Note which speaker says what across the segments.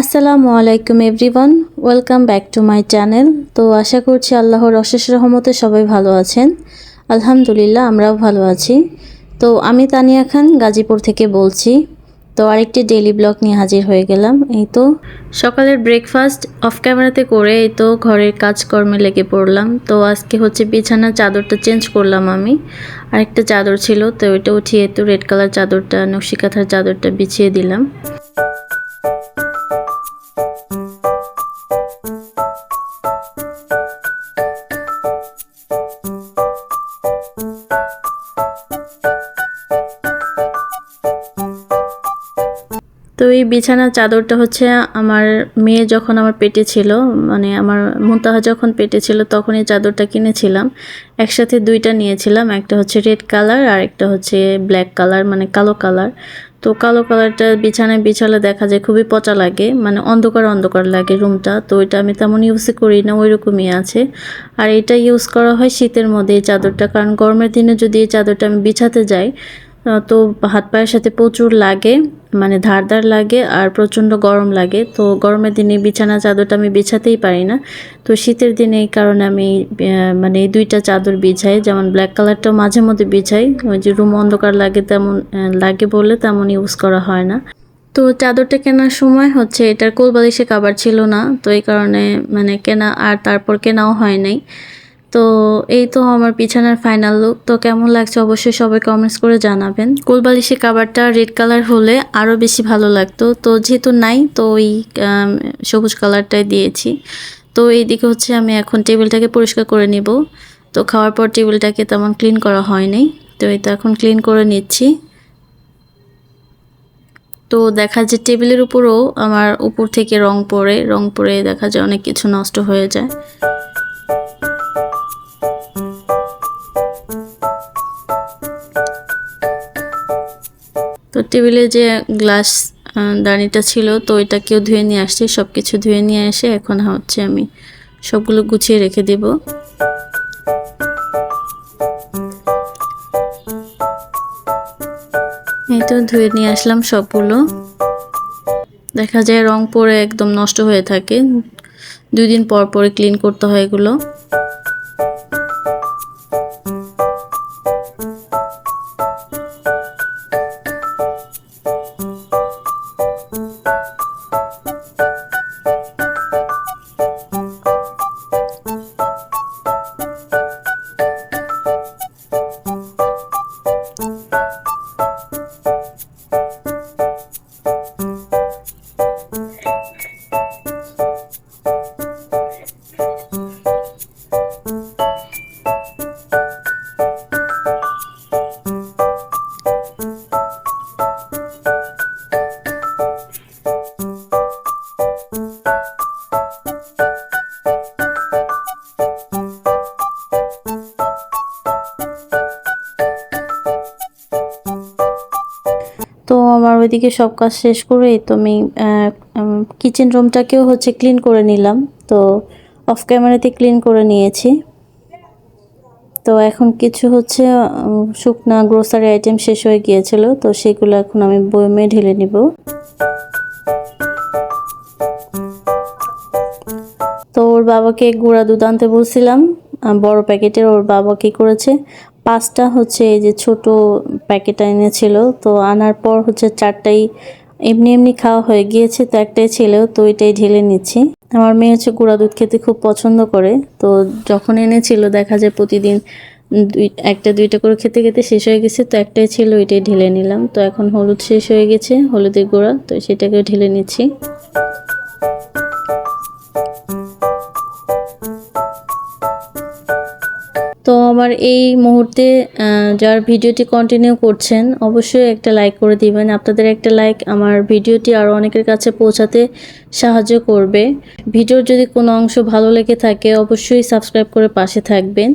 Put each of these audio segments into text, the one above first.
Speaker 1: আসসালামু আলাইকুম everyone, welcome back to my channel. তো আশা করছি আল্লাহর অশেষ রহমতে সবাই ভালো আছেন। আলহামদুলিল্লাহ, আমরাও ভালো আছি। তো আমি তানিয়া খান, গাজীপুর থেকে বলছি। তো আরেকটি ডেইলি ব্লগ নিয়ে হাজির হয়ে গেলাম। এই তো সকালের ব্রেকফাস্ট অফ ক্যামেরাতে করে এই তো ঘরের কাজকর্মে লেগে পড়লাম। তো আজকে হচ্ছে বিছানার চাদরটা চেঞ্জ করলাম আমি। আরেকটা চাদর ছিল, তো ওইটা উঠিয়ে তো রেড কালার চাদরটা নকশিকাথার চাদরটা বিছিয়ে দিলাম। তো এই বিছানার চাদরটা হচ্ছে আমার মেয়ে যখন আমার পেটে ছিল মানে আমার মুন্তাহা যখন পেটে ছিল তখন এই চাদরটা কিনেছিলাম। একসাথে দুইটা নিয়েছিলাম, একটা হচ্ছে রেড কালার আর একটা হচ্ছে ব্ল্যাক কালার মানে কালো কালার। তো কালো কালারটা বিছানায় বিছালে দেখা যায় খুবই পচা লাগে মানে অন্ধকার অন্ধকার লাগে রুমটা, তো এটা আমি তেমন ইউজ করি না ওই রকমই আছে। আর এটা ইউজ করা হয় শীতের মধ্যে এই চাদরটা, কারণ গরমের দিনে যদি এই চাদরটা আমি বিছাতে যাই তো হাত পায়ের সাথে প্রচুর লাগে মানে ধার ধার লাগে আর প্রচণ্ড গরম লাগে। তো গরমের দিনে বিছানা চাদরটা আমি বিছাতেই পারি না। তো শীতের দিনে এই কারণে আমি মানে এই দুইটা চাদর বিছাই, যেমন ব্ল্যাক কালারটাও মাঝে মধ্যে বিছাই। ওই যে রুম অন্ধকার লাগে তেমন লাগে বলে তেমন ইউজ করা হয় না। তো চাদরটা কেনার সময় হচ্ছে এটার কোলবালিশে কাবার ছিল না। তো এই কারণে মানে কেনা আর তারপর কেনাও হয় নাই। তো এই তো আমার বিছানার ফাইনাল লুক তো কেমন লাগছে অবশ্যই সবাই কমেন্টস করে জানাবেন। কোলবালিশি কাবারটা রেড কালার হলে আরও বেশি ভালো লাগতো। তো যেহেতু নাই, তো ওই সবুজ কালারটাই দিয়েছি। তো এইদিকে হচ্ছে আমি এখন টেবিলটাকে পরিষ্কার করে নিব। তো খাওয়ার পর টেবিলটাকে তেমন ক্লিন করা হয়নি। তো তো এখন ক্লিন করে নিচ্ছি। তো দেখা যায় টেবিলের উপরও আমার উপর থেকে রং পড়ে। রং পড়ে দেখা যায় অনেক কিছু নষ্ট হয়ে যায়। টেবিলে যে গ্লাস দাঁড়িটা ছিল, তো কেউ ধুয়ে নিয়ে আসছে। সব কিছু ধুয়ে নিয়ে এসে এখন হচ্ছে আমি সবগুলো গুছিয়ে রেখে দেব। এই তো ধুয়ে নিয়ে আসলাম সবগুলো। দেখা যায় রং পরে একদম নষ্ট হয়ে থাকে। দুই দিন পর পরে ক্লিন করতে হয় এগুলো। আমার ওইদিকে সব কাজ শেষ করে তো আমি কিচেন রুমটাকেও হচ্ছে ক্লিন করে নিলাম। তো অফ ক্যামেরাতে ক্লিন করে নিয়েছি। তো এখন কিছু হচ্ছে শুকনা গ্রোসারি আইটেম শেষ হয়ে গিয়েছিল, তো সেগুলো এখন আমি বয়মে ঢেলে নিব। তো ওর বাবাকে গুঁড়া দুধ আনতে বলছিলাম বড় প্যাকেটের ওর বাবা কি করেছে পাঁচটা হচ্ছে এই যে ছোট প্যাকেট এনেছিল, তো আনার পর হচ্ছে চারটাই এমনি এমনি খাওয়া হয়ে গিয়েছে, তো একটাই ছিল, তো ওইটাই ঢেলে নিচ্ছি। আমার মেয়ে হচ্ছে গুঁড়া দুধ খেতে খুব পছন্দ করে, তো যখন এনেছিল দেখা যায় প্রতিদিন দুই, একটা দুইটা করে খেতে খেতে শেষ হয়ে গেছে, তো একটাই ছিল, ওইটাই ঢেলে নিলাম। তো এখন হলুদ শেষ হয়ে গেছে, হলুদের গুঁড়া, তো সেটাকে ঢেলে নিচ্ছি। আমার এই মুহূর্তে যার ভিডিওটি কন্টিনিউ করছেন, অবশ্যই একটা লাইক করে দিবেন। আপনাদের একটা লাইক আমার ভিডিওটি আরও অনেকের কাছে পৌঁছাতে সাহায্য করবে। ভিডিওর যদি কোনো অংশ ভালো লেগে থাকে, অবশ্যই সাবস্ক্রাইব করে পাশে থাকবেন।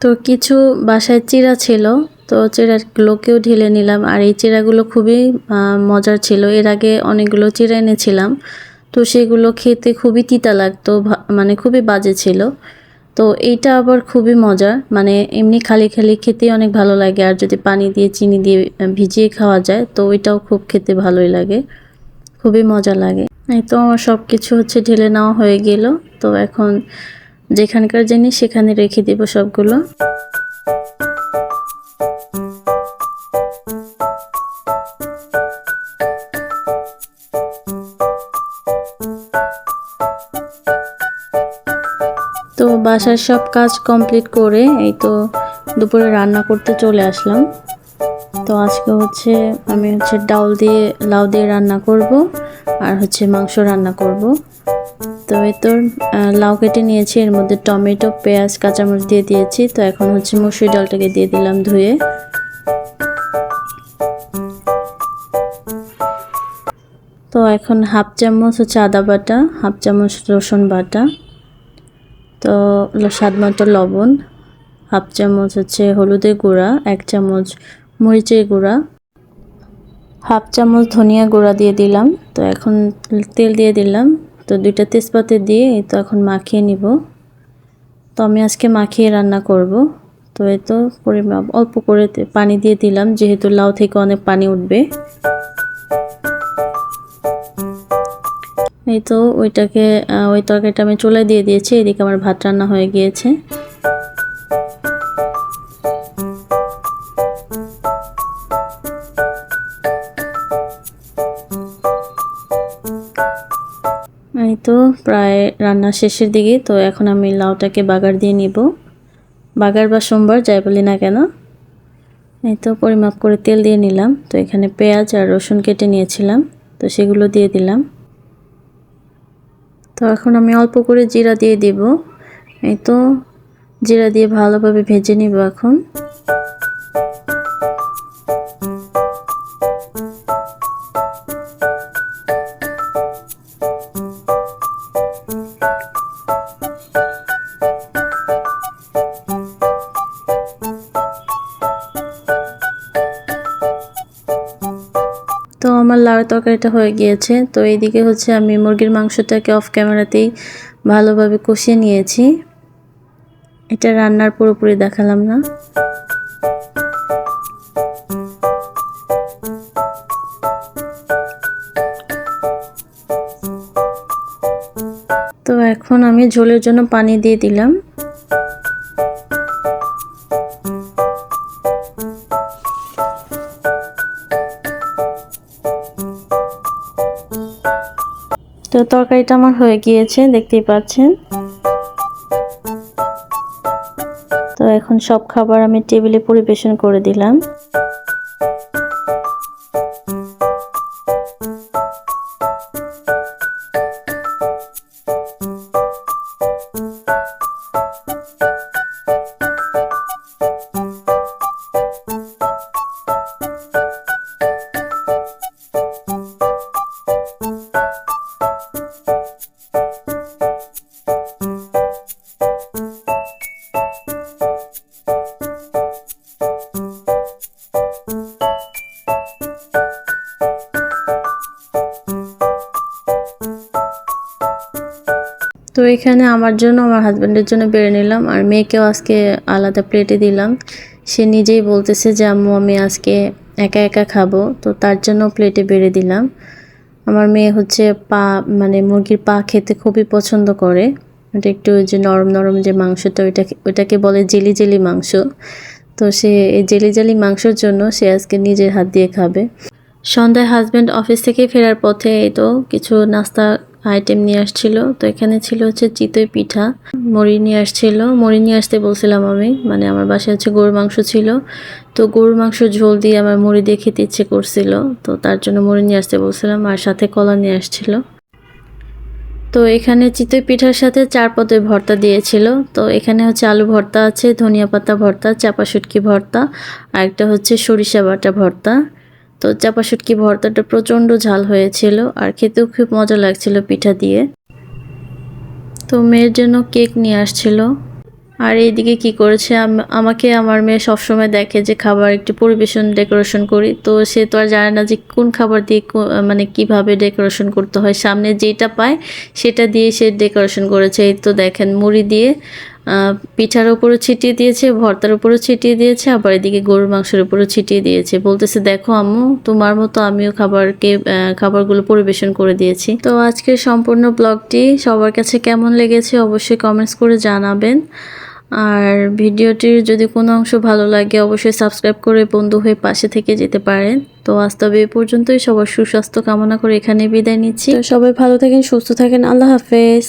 Speaker 1: তো কিছু বাসায় চিরা ছিল, তো চিরাগুলোকেও ঢেলে নিলাম। আর এই চিরাগুলো খুবই মজার ছিল। এর আগে অনেকগুলো চিরা এনেছিলাম। তো সেগুলো খেতে খুবই তিতা লাগতো মানে খুবই বাজে ছিল। তো এইটা আবার খুবই মজার। মানে এমনি খালি খালি খেতে অনেক ভালো লাগে। আর যদি পানি দিয়ে, চিনি দিয়ে ভিজিয়ে খাওয়া যায়, তো ওইটাও খুব খেতে ভালোই লাগে। খুবই মজা লাগে। এই তো আমার সব কিছু হচ্ছে ঢেলে নেওয়া হয়ে গেল। তো এখন যেখানকার জিনিস, সেখানে রেখে দিব সবগুলো। তো বাসার সব কাজ কমপ্লিট করে এই তো দুপুরে রান্না করতে চলে আসলাম। তো আজকে হচ্ছে আমি হচ্ছে ডাউল দিয়ে, লাউ দিয়ে রান্না করব আর হচ্ছে মাংস রান্না করব। তো এই তো লাউ কেটে নিয়েছি। এর মধ্যে টমেটো, পেঁয়াজ, কাঁচামরিচ দিয়ে দিয়েছি। তো এখন হচ্ছে মুসুরি ডালটাকে দিয়ে দিলাম ধুয়ে। তো এখন হাফ চামচ হচ্ছে আদা বাটা, হাফ চামচ রসুন বাটা, তো স্বাদ মতো লবণ, হাফ চামচ হচ্ছে হলুদের গুঁড়া, এক চামচ মরিচের গুঁড়া, হাফ চামচ ধনিয়া গুঁড়া দিয়ে দিলাম। তো এখন তেল দিয়ে দিলাম। তো দুইটা তেজপাতে দিয়ে তো এখন মাখিয়ে নিব। তো আমি আজকে মাখিয়ে রান্না করব। তো এই তো পরিমাপ অল্প করে পানি দিয়ে দিলাম, যেহেতু লাউ থেকে অনেক পানি উঠবে। এই তো ওইটাকে ওই তরকারিটা আমি চুলায় দিয়ে দিয়েছি, এদিকে আমার ভাত রান্না হয়ে গিয়েছে। তো প্রায় রান্না শেষের দিকে, তো এখন আমি লাউটাকে বাগার দিয়ে নিব। বাগার বা সোমবার, যাই বলি না কেন। এই তো পরিমাপ করে তেল দিয়ে নিলাম। তো এখানে পেঁয়াজ আর রসুন কেটে নিয়েছিলাম, তো সেগুলো দিয়ে দিলাম। তো এখন আমি অল্প করে জিরা দিয়ে দিব। এই তো জিরা দিয়ে ভালোভাবে ভেজে নিব এখন। আমার লাউ তরকারিটা হয়ে গিয়েছে। তো এইদিকে হচ্ছে আমি মুরগির মাংসটাকে অফ ক্যামেরাতেই ভালোভাবে কষিয়ে নিয়েছি। এটা রান্নার পুরোপুরি দেখালাম না। তো এখন আমি ঝোলের জন্য পানি দিয়ে দিলাম। তরকারিটা আমার হয়ে গিয়েছে, দেখতেই পাচ্ছেন। তো এখন সব খাবার আমি টেবিলে পরিবেশন করে দিলাম। এখানে আমার জন্য, আমার হাজব্যান্ডের জন্য বেড়ে নিলাম। আর মেয়েকেও আজকে আলাদা প্লেটে দিলাম। সে নিজেই বলতেছে যে, আম্মু, আমি আজকে একা একা খাব। তো তার জন্য প্লেটে বেড়ে দিলাম। আমার মেয়ে হচ্ছে পা মানে মুরগির পা খেতে খুবই পছন্দ করে। ওটা একটু যে নরম নরম যে মাংসটা ওইটাকে ওইটাকে বলে জেলি জেলি মাংস। তো সে এই জেলি জেলি মাংসর জন্য সে আজকে নিজের হাত দিয়ে খাবে। সন্ধ্যায় হাজব্যান্ড অফিস থেকে ফেরার পথে এই তো কিছু নাস্তা আইটেম নিয়ে আসছিল। তো এখানে ছিল হচ্ছে চিতই পিঠা, মুড়ি নিয়ে আসছিল। মুড়ি নিয়ে আসতে বলছিলাম আমি মানে আমার বাসায় হচ্ছে গরুর মাংস ছিল। তো গরুর মাংস ঝোল দিয়ে আমার মুড়ি দিয়ে খেতে ইচ্ছে করছিল। তো তার জন্য মুড়ি নিয়ে আসতে বলছিলাম, আর সাথে কলা নিয়ে আসছিল। তো এখানে চিতই পিঠার সাথে চার পদের ভর্তা দিয়েছিল। তো এখানে হচ্ছে আলু ভর্তা আছে, ধনিয়া পাতা ভর্তা চাপা শুটকি ভর্তা, আর একটা হচ্ছে সরিষা বাটা ভর্তা। তো চাপা শুটকি ভর্তাটা প্রচণ্ড ঝাল হয়েছিল আর খেতেও খুব মজা লাগছিল পিঠা দিয়ে। তো মেয়ের জন্য কেক নিয়ে আসছিল। আর এইদিকে কি করেছে? আম- আমাকে আমার মেয়ে সবসময় দেখে যে খাবার একটু পরিবেশন, ডেকোরেশন করি। তো সে তো আর জানে না যে কোন খাবার দিয়ে মানে কীভাবে ডেকোরেশন করতে হয়। সামনে যেটা পায় সেটা দিয়ে সে ডেকোরেশন করেছে। এই তো দেখেন, মুড়ি দিয়ে পিঠার উপরও ছিটিয়ে দিয়েছে, ভর্তার উপরও ছিটিয়ে দিয়েছে, আবার এদিকে গরুর মাংসের উপরও ছিটিয়ে দিয়েছে। বলতেছে, দেখো আম্মু, তোমার মতো আমিও খাবারকে খাবারগুলো পরিবেশন করে দিয়েছি। তো আজকের সম্পূর্ণ ব্লগটি সবার কাছে কেমন লেগেছে অবশ্যই কমেন্টস করে জানাবেন। আর ভিডিওটির যদি কোনো অংশ ভালো লাগে, অবশ্যই সাবস্ক্রাইব করে বন্ধু হয়ে পাশে থেকে যেতে পারেন। তো আজ তবে এ পর্যন্তই। সবার সুস্বাস্থ্য কামনা করে এখানে বিদায় নিচ্ছি। সবাই ভালো থাকেন, সুস্থ থাকেন। আল্লাহ হাফেজ।